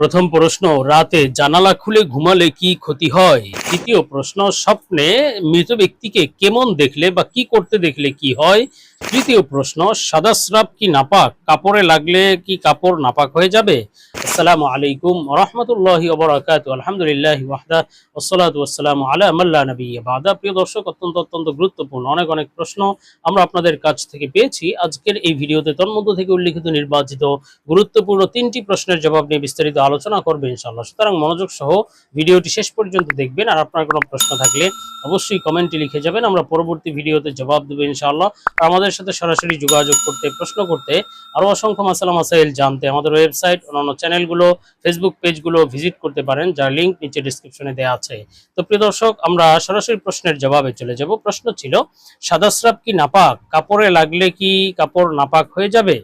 প্রথম প্রশ্ন, রাতে জানালা খুলে ঘুমালে কি ক্ষতি হয়? দ্বিতীয় প্রশ্ন, স্বপ্নে মৃত ব্যক্তিকে কেমন দেখলে বা কি করতে দেখলে কি হয়? তৃতীয় প্রশ্ন সাদা স্রাব কি নাপাক? কাপড়ে লাগলে কি কাপড় নাপাক হয়ে যাবে? আসসালামু আলাইকুম রহমতুল্লাহি ওবরাকাত আলহামদুলিল্লাহ ওয়াহদা ওসলাত ওয়াসালাম আলা আল্লাহ নবী বাদা। প্রিয় দর্শক, অত্যন্ত অত্যন্ত গুরুত্বপূর্ণ অনেক অনেক প্রশ্ন আমরা আপনাদের কাছ থেকে পেয়েছি। আজকের এই ভিডিওতে তন্মধ্য থেকে উল্লিখিত নির্বাচিত গুরুত্বপূর্ণ তিনটি প্রশ্নের জবাব নিয়ে বিস্তারিত আলোচনা করবে ইনশাআল্লাহ। সুতরাং মনোযোগ সহ ভিডিওটি শেষ পর্যন্ত দেখবেন। আর আপনার কোনো প্রশ্ন থাকলে অবশ্যই কমেন্টে লিখে যাবেন। আমরা পরবর্তী ভিডিওতে জবাব দেবো ইনশাআল্লাহ। আর আমাদের সাথে সরাসরি যোগাযোগ করতে, প্রশ্ন করতে আরও অসংখ্য মাসালা মাসাইল জানতে আমাদের ওয়েবসাইট অন্যান্য চ্যানেলগুলো ফেসবুক পেজগুলো ভিজিট করতে পারেন, যার লিঙ্ক নিচে ডিসক্রিপশনে দেওয়া আছে। তো প্রিয় দর্শক, আমরা সরাসরি প্রশ্নের জবাবে চলে যাব। প্রশ্ন ছিল সাদা স্রাব কি নাপাক? কাপড়ে লাগলে কি কাপড় নাপাক হয়ে যাবে?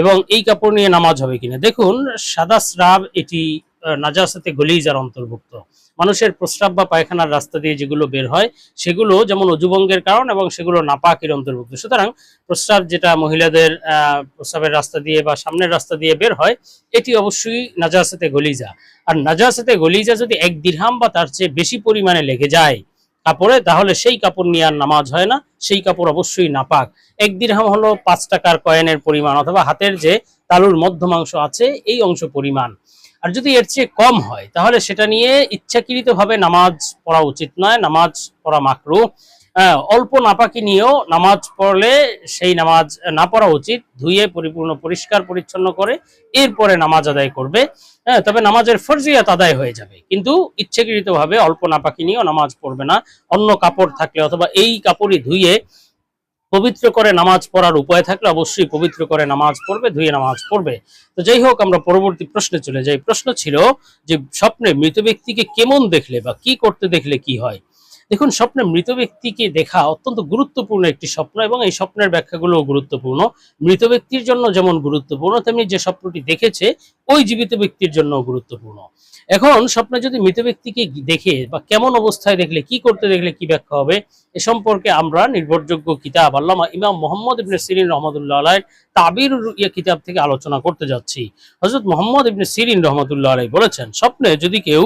এবং এই কাপড় নিয়ে নামাজ হবে কিনা? দেখুন সাদা স্রাব এটি নাজাসাতে গলিজার অন্তর্ভুক্ত। মানুষের প্রস্রাব বা পায়খানার রাস্তা দিয়ে যেগুলো বের হয়, সেগুলো যেমন অজুভঙ্গের কারণ এবং সেগুলো নাপাকের অন্তর্ভুক্ত। সুতরাং প্রস্রাব যেটা মহিলাদের প্রস্রাবের রাস্তা দিয়ে বা সামনের রাস্তা দিয়ে বের হয়, এটি অবশ্যই নাজাসাতে গলিজা আর নাজাসাতে গলিজা যদি এক দিরহাম বা তার চেয়ে বেশি পরিমাণে লেগে যায় কাপড়ে, তাহলে সেই কাপড় নিয়ে আর নামাজ হয় না। সেই কাপড় অবশ্যই নাপাক। এক দিরহাম হলো পাঁচ টাকার কয়েনের পরিমাণ অথবা হাতের যে তালুর মধ্যমাংশ আছে, এই অংশ পরিমাণ। আর যদি এর চেয়ে কম হয় তাহলে সেটা নিয়ে ইচ্ছাকৃতভাবে নামাজ পড়া উচিত নয় নামাজ পড়া মাকরু। হ্যাঁ, অল্প নাপাকি নিয়েও নামাজ পড়লে সেই নামাজ না পড়া উচিত ধুয়ে পরিপূর্ণ পরিষ্কার পরিচ্ছন্ন করে এরপরে নামাজ আদায় করবে। হ্যাঁ তবে নামাজের ফরজিয়াত আদায় হয়ে যাবে। কিন্তু ইচ্ছাকৃতভাবে অল্প নাপাকি নিয়েও নামাজ পড়বে না। অন্য কাপড় থাকলে অথবা এই কাপড়ই ধুয়ে পবিত্র করে নামাজ পড়ার উপায় থাকলে অবশ্যই পবিত্র করে নামাজ পড়বে, ধুয়ে নামাজ পড়বে। তো যাই হোক, আমরা পরবর্তী প্রশ্নে চলে যাই। প্রশ্ন ছিল যে স্বপ্নে মৃত ব্যক্তিকে কেমন দেখলে বা কি করতে দেখলে কি হয়? দেখুন, স্বপ্নে মৃত ব্যক্তিকে দেখা অত্যন্ত গুরুত্বপূর্ণ একটি স্বপ্ন এবং এই স্বপ্নের ব্যাখ্যাগুলোও গুরুত্বপূর্ণ। মৃত ব্যক্তির জন্য যেমন গুরুত্বপূর্ণ, তেমনি যে স্বপ্নটি দেখেছে, ওই জীবিত ব্যক্তির জন্য গুরুত্বপূর্ণ। এখন স্বপ্নে যদি মৃত ব্যক্তিকে দেখে বা কেমন অবস্থায় দেখলে, কি করতে দেখলে কি ব্যাখ্যা হবে? এ সম্পর্কে আমরা নির্ভরযোগ্য কিতাব আল্লামা ইমাম মোহাম্মদ ইবনে সিরিন রহমতুল্লাহ আলাই তাবির ইয়া কিতাব থেকে আলোচনা করতে যাচ্ছি। হজরত মোহাম্মদ ইবনে সিরিন রহমতুল্লাহ আলাই বলেছেন, স্বপ্নে যদি কেউ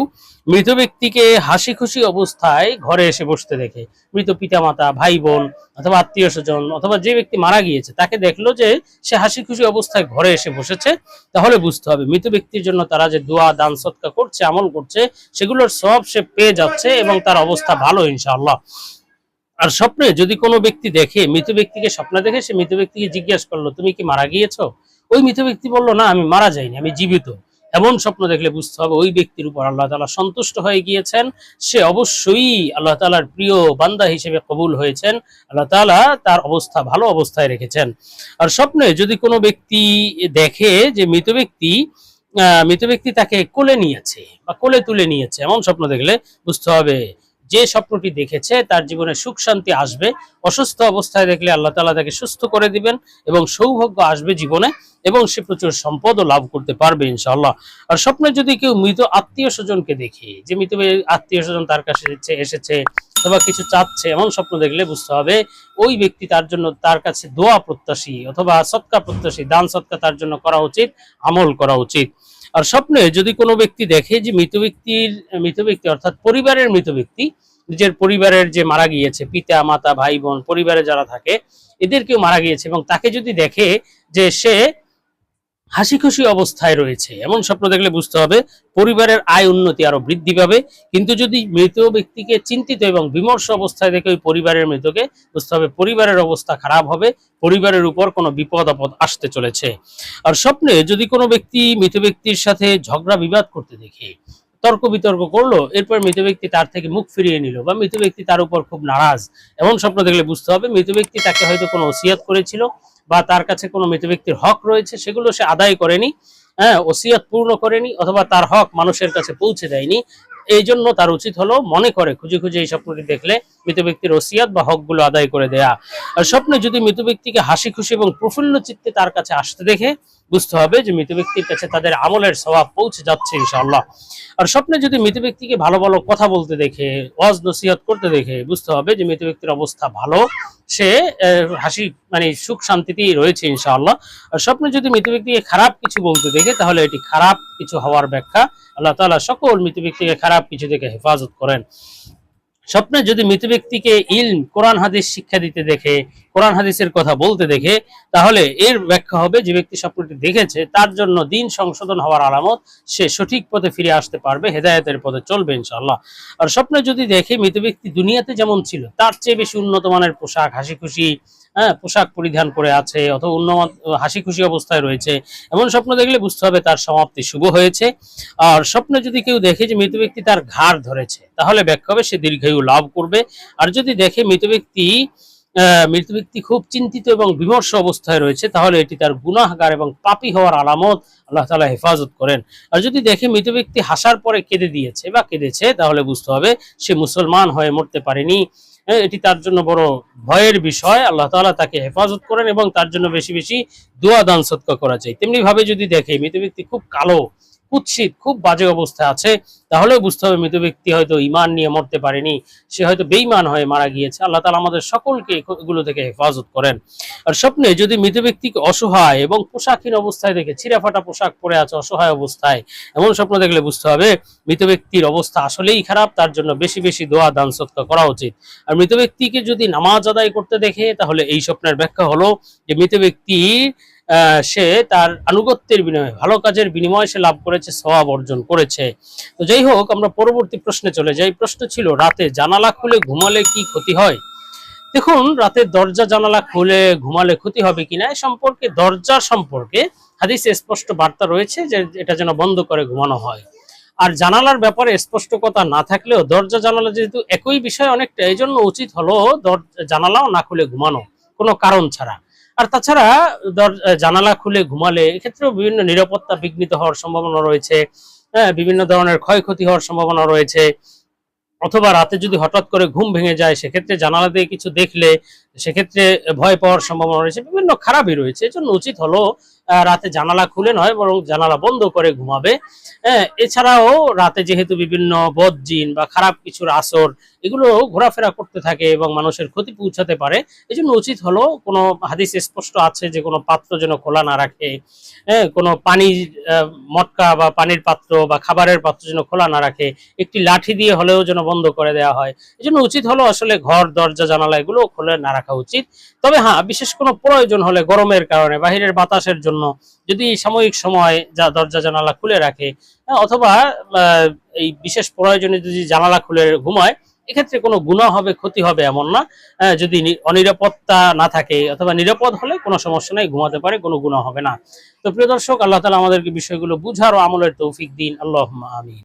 মৃত ব্যক্তিকে হাসি খুশি অবস্থায় ঘরে এসে বসতে দেখে। মৃত পিতামাতা ভাই বোন অথবা আত্মীয় স্বজন অথবা যে ব্যক্তি মারা গিয়েছে, তাকে দেখল যে সে হাসি খুশি অবস্থায় ঘরে এসে বসেছে। তাহলে বুঝতে হবে, মৃত ব্যক্তির জন্য তারা যে দোয়া, দান সৎকা করছে, আমল করছে, সেগুলোর সব সে পেয়ে যাচ্ছে এবং তার অবস্থা ভালো, ইনশাআল্লাহ। আর স্বপ্নে যদি কোনো ব্যক্তি দেখে, মৃত ব্যক্তিকে স্বপ্নে দেখে, সে মৃত ব্যক্তিকে জিজ্ঞাসা করল, তুমি কি মারা গিয়েছো? ওই মৃত ব্যক্তি বলল, না, আমি মারা যাইনি, আমি জীবিত। এমন স্বপ্ন দেখলে বুঝতে হবে ওই ব্যক্তির উপর আল্লাহ তালা সন্তুষ্ট হয়ে গিয়েছেন। সে অবশ্যই আল্লাহ তালার প্রিয় বান্দা হিসেবে কবুল হয়েছেন। আল্লাহ তালা তার অবস্থা ভালো অবস্থায় রেখেছেন। আর স্বপ্নে যদি কোনো ব্যক্তি দেখে যে মৃত ব্যক্তি মৃত ব্যক্তি তাকে কোলে নিয়েছে বা কোলে তুলে নিয়েছে, এমন স্বপ্ন দেখলে বুঝতে হবে যে স্বপ্নটি দেখেছে, তার জীবনে সুখ শান্তি আসবে। অসুস্থ অবস্থায় দেখলে আল্লাহ তাআলা তাকে সুস্থ করে দিবেন এবং সৌভাগ্য আসবে জীবনে এবং সে প্রচুর সম্পদও লাভ করতে পারবে ইনশাল্লাহ আর স্বপ্নে যদি কেউ মৃত আত্মীয় স্বজনকে দেখে, যে মৃত আত্মীয় স্বজন তার কাছে এসেছে অথবা কিছু চাচ্ছে, এমন স্বপ্ন দেখলে বুঝতে হবে, ওই ব্যক্তি তার জন্য তার কাছে দোয়া প্রত্যাশী অথবা সৎকা প্রত্যাশী, দান সৎকা তার জন্য করা উচিত, আমল করা উচিত। আর স্বপ্নে যদি কোনো ব্যক্তি দেখে যে মৃত ব্যক্তির, মৃত ব্যক্তি অর্থাৎ পরিবারের মৃত ব্যক্তি, নিজের পরিবারের যে মারা গিয়েছে, পিতা, মাতা, ভাই, বোন, পরিবারে যারা থাকে এদের কেউ মারা গিয়েছে এবং তাকে যদি দেখে যে সে হাসি খুশি অবস্থায় রয়েছে। এমন স্বপ্ন দেখলে বুঝতে হবে, পরিবারের আয় উন্নতি আরও বৃদ্ধি পাবে। কিন্তু যদি মৃত ব্যক্তিকে চিন্তিত এবং বিমর্ষ অবস্থায় দেখে ওই পরিবারের মৃতকে, বুঝতে হবে পরিবারের অবস্থা খারাপ হবে, পরিবারের উপর কোনো বিপদ আপদ আসতে চলেছে। আর স্বপ্নে যদি কোনো ব্যক্তি মৃত ব্যক্তির সাথে ঝগড়া বিবাদ করতে দেখে তর্ক বিতর্ক করল, এরপর মৃত ব্যক্তি তার থেকে মুখ ফিরিয়ে নিল বা মৃত ব্যক্তি তার উপর খুব নারাজ। এমন স্বপ্ন দেখলে বুঝতে হবে, মৃত ব্যক্তি তাকে হয়তো কোনো ওসিয়াত করেছিল বা তার কাছে কোনো মৃত ব্যক্তির হক রয়েছে, সেগুলো সে আদায় করেনি। হ্যাঁ ওসিয়াত পূর্ণ করেনি অথবা তার হক মানুষের কাছে পৌঁছে দেয়নি। এই জন্য তার উচিত হলো মনে করে, খুঁজে খুঁজে এই স্বপ্নটি দেখলে মৃত ব্যক্তির ওসিয়াত বা হকগুলো আদায় করে দেয়া। আর স্বপ্নে যদি মৃত ব্যক্তিকে হাসি খুশি এবং প্রফুল্ল চিত্তে তার কাছে আসতে দেখে, বুঝতে হবে যে মৃত ব্যক্তির কাছে তাদের আমলের স্বভাব পৌঁছে যাচ্ছে ইনশাআল্লাহ। আর স্বপ্নে যদি মৃত ব্যক্তিকে ভালো ভালো কথা বলতে দেখে, ওয়াজ নসিহত করতে দেখে, বুঝতে হবে যে মৃত ব্যক্তির অবস্থা ভালো। সে হাসি মানে সুখ শান্তিতেই রয়েছে ইনশাআল্লাহ। আর স্বপ্নে যদি মৃত ব্যক্তিকে খারাপ কিছু বলতে দেখে, তাহলে এটি খারাপ কিছু হওয়ার ব্যাখ্যা। আল্লাহ তাআলা সকল মৃত ব্যক্তিকে খারাপ কিছু থেকে হেফাজত করেন। স্বপ্নে যদি মৃত ব্যক্তিকে ইলম, কোরআন, হাদিস শিক্ষা দিতে দেখে, কোরআন, হাদিসের কথা বলতে দেখে, তাহলে এর ব্যাখ্যা হবে যে ব্যক্তি স্বপ্নটি দেখেছে, তার জন্য দিন সংশোধন হওয়ার আলামত সে সঠিক পথে ফিরে আসতে পারবে, হেদায়তের পথে চলবে ইনশাল্লাহ আর স্বপ্নে যদি দেখে মৃত ব্যক্তি দুনিয়াতে যেমন ছিল, তার চেয়ে বেশি উন্নত মানের পোশাক হাসি খুশি হ্যাঁ পোশাক পরিধান করে আছে অথবা উন্নত হাসি খুশি অবস্থায় রয়েছে। এমন স্বপ্ন দেখলে বুঝতে হবে তার সমাপ্তি শুভ হয়েছে। আর স্বপ্নে যদি কেউ দেখে যে মৃত ব্যক্তি তার ঘাড় ধরেছে, তাহলে ব্যাখ্যা হবে সে দীর্ঘায়ু লাভ করবে। আর যদি দেখে মৃত ব্যক্তি মৃত ব্যক্তি খুব চিন্তিত এবং বিমর্ষ অবস্থায় রয়েছে, তাহলে এটি তার গুনাহগার এবং পাপী হওয়ার আলামত আল্লাহ তাআলা হেফাজত করেন। আর যদি দেখে মৃত ব্যক্তি হাসার পরে কেঁদে দিয়েছে বা কেঁদেছে, তাহলে বুঝতে হবে সে মুসলমান হয়ে মরতে পারেনি। এটি তার জন্য বড় ভয়ের বিষয়। আল্লাহ তালা তাকে হেফাজত করেন এবং তার জন্য বেশি বেশি দোয়া দান সৎকা করা যায়। তেমনি ভাবে যদি দেখে, মৃত ব্যক্তি খুব কালো কুৎসিত, খুব বাজে অবস্থায় আছে, তাহলেও বুঝতে হবে মৃত ব্যক্তি হয়তো ইমান নিয়ে মরতে পারেনি, সে হয়তো বেইমান হয়ে মারা গিয়েছে, আল্লাহ তালা আমাদের সকলকে এগুলো থেকে হেফাজত করেন। আর স্বপ্নে যদি মৃত ব্যক্তিকে অসহায় এবং পোশাকহীন অবস্থায় দেখে ছিঁড়াফাটা পোশাক পরে আছে অসহায় অবস্থায়, এমন স্বপ্ন দেখলে বুঝতে হবে মৃত ব্যক্তির অবস্থা আসলেই খারাপ, তার জন্য বেশি বেশি দোয়া, দান সৎকা করা উচিত। আর মৃত ব্যক্তিকে যদি নামাজ আদায় করতে দেখে, তাহলে এই স্বপ্নের ব্যাখ্যা হলো যে মৃত ব্যক্তি সে তার আনুগত্যের বিনিময়ে, ভালো কাজের বিনিময়ে সে লাভ করেছে সওয়াব অর্জন করেছে। তো যাই হোক, আমরা পরবর্তী প্রশ্নে চলে যাই। প্রশ্ন ছিল, রাতে জানালা খুলে ঘুমালে কি ক্ষতি হয়? দেখুন, রাতে দরজা জানালা খুলে ঘুমালে ক্ষতি হবে কিনা এ সম্পর্কে, দরজা সম্পর্কে হাদিসে স্পষ্ট বার্তা রয়েছে যে এটা যেন বন্ধ করে ঘুমানো হয়। আর জানালার ব্যাপারে স্পষ্ট কথা না থাকলেও দরজা জানালা যেহেতু একই বিষয় অনেকটা এই জন্য উচিত হলো জানালাও না খুলে ঘুমানো, কোনো কারণ ছাড়া। আর তাছাড়া জানালা খুলে ঘুমালে এক্ষেত্রেও বিভিন্ন নিরাপত্তা বিঘ্নিত হওয়ার সম্ভাবনা রয়েছে। হ্যাঁ বিভিন্ন ধরনের ক্ষয়ক্ষতি হওয়ার সম্ভাবনা রয়েছে। অথবা রাতে যদি হঠাৎ করে ঘুম ভেঙে যায়, সেক্ষেত্রে জানালা দিয়ে কিছু দেখলে সেক্ষেত্রে ভয় পাওয়ার সম্ভাবনা রয়েছে। বিভিন্ন খারাপই রয়েছে। এজন্য উচিত হলো রাতে জানালা খুলে নয়, বরং জানালা বন্ধ করে ঘুমাবে। হ্যাঁ এছাড়াও রাতে যেহেতু বিভিন্ন বদজিন বা খারাপ কিছুর আসর, এগুলো ঘোরাফেরা করতে থাকে এবং মানুষের ক্ষতি পৌঁছাতে পারে। এই জন্য উচিত হলো, কোনো হাদিস স্পষ্ট আছে যে কোনো পাত্র যেন খোলা না রাখে। হ্যাঁ কোনো পানি মটকা বা পানির পাত্র বা খাবারের পাত্র যেন খোলা না রাখে। একটি লাঠি দিয়ে হলেও যেন বন্ধ করে দেওয়া হয়। এই জন্য উচিত হলো আসলে ঘর, দরজা, জানালা এগুলো খুলে না রাখা। উচিত। তবে হ্যাঁ বিশেষ কোনো প্রয়োজন হলে গরমের কারণে বাহিরের বাতাসের জন্য যদি সাময়িক সময় যা দরজা জানালা খুলে রাখে হ্যাঁ, অথবা এই বিশেষ প্রয়োজনে যদি জানালা খুলে ঘুমায় এক্ষেত্রে কোনো গুণা হবে ক্ষতি হবে এমন না। হ্যাঁ, যদি অনিরাপত্তা না থাকে অথবা নিরাপদ হলে কোনো সমস্যা নেই ঘুমাতে পারে কোনো গুণা হবে না। তো প্রিয় দর্শক আল্লাহ তালা আমাদেরকে বিষয়গুলো বুঝার ও আমলের তৌফিক দিন। আল্লাহ আমিন।